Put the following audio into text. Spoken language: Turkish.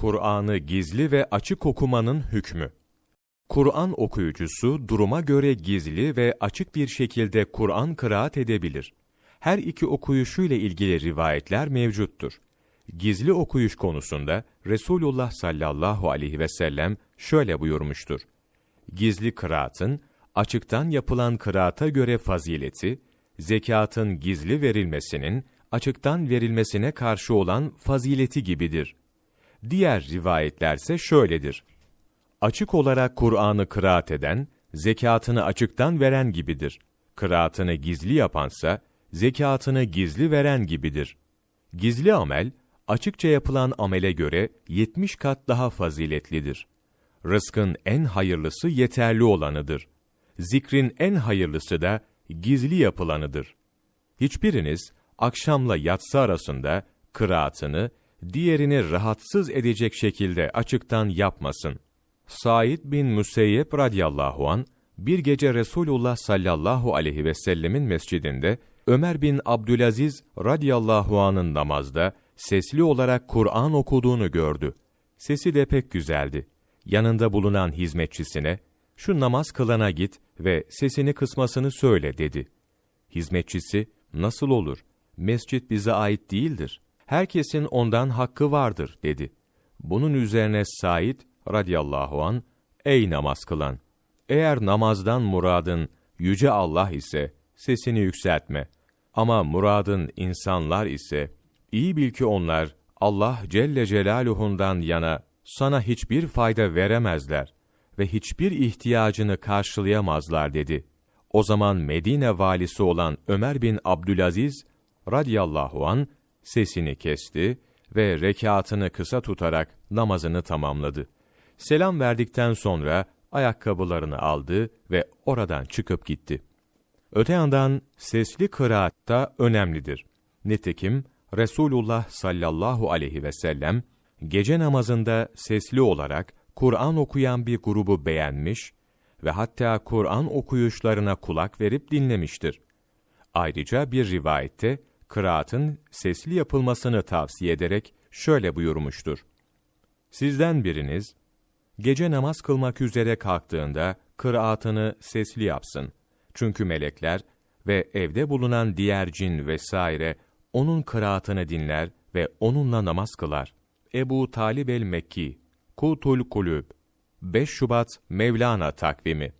Kur'an'ı gizli ve açık okumanın hükmü. Kur'an okuyucusu duruma göre gizli ve açık bir şekilde Kur'an kıraat edebilir. Her iki okuyuşuyla ilgili rivayetler mevcuttur. Gizli okuyuş konusunda Resulullah sallallahu aleyhi ve sellem şöyle buyurmuştur. Gizli kıraatın, açıktan yapılan kıraata göre fazileti, zekatın gizli verilmesinin, açıktan verilmesine karşı olan fazileti gibidir. Diğer rivayetlerse şöyledir. Açık olarak Kur'an'ı kıraat eden, zekatını açıktan veren gibidir. Kıraatını gizli yapansa, zekatını gizli veren gibidir. Gizli amel, açıkça yapılan amele göre 70 kat daha faziletlidir. Rızkın en hayırlısı yeterli olanıdır. Zikrin en hayırlısı da gizli yapılanıdır. Hiçbiriniz akşamla yatsı arasında kıraatını diğerini rahatsız edecek şekilde açıktan yapmasın. Said bin Müseyyep radıyallahu an bir gece Resulullah sallallahu aleyhi ve sellemin mescidinde Ömer bin Abdülaziz radıyallahu anın namazda sesli olarak Kur'an okuduğunu gördü. Sesi de pek güzeldi. Yanında bulunan hizmetçisine, şu namaz kılana git ve sesini kısmasını söyle dedi. Hizmetçisi, nasıl olur? Mescit bize ait değildir. Herkesin ondan hakkı vardır dedi. Bunun üzerine Said radıyallahu an, ey namaz kılan! Eğer namazdan muradın yüce Allah ise sesini yükseltme. Ama muradın insanlar ise iyi bil ki onlar Allah Celle Celaluhu'ndan yana sana hiçbir fayda veremezler ve hiçbir ihtiyacını karşılayamazlar dedi. O zaman Medine valisi olan Ömer bin Abdülaziz radıyallahu an sesini kesti ve rekatını kısa tutarak namazını tamamladı. Selam verdikten sonra ayakkabılarını aldı ve oradan çıkıp gitti. Öte yandan sesli kıraat da önemlidir. Nitekim Resulullah sallallahu aleyhi ve sellem gece namazında sesli olarak Kur'an okuyan bir grubu beğenmiş ve hatta Kur'an okuyuşlarına kulak verip dinlemiştir. Ayrıca bir rivayette kıraatın sesli yapılmasını tavsiye ederek şöyle buyurmuştur. Sizden biriniz, gece namaz kılmak üzere kalktığında kıraatını sesli yapsın. Çünkü melekler ve evde bulunan diğer cin vesaire onun kıraatını dinler ve onunla namaz kılar. Ebu Talib el-Mekki, Kutul Kulüb, 5 Şubat Mevlana takvimi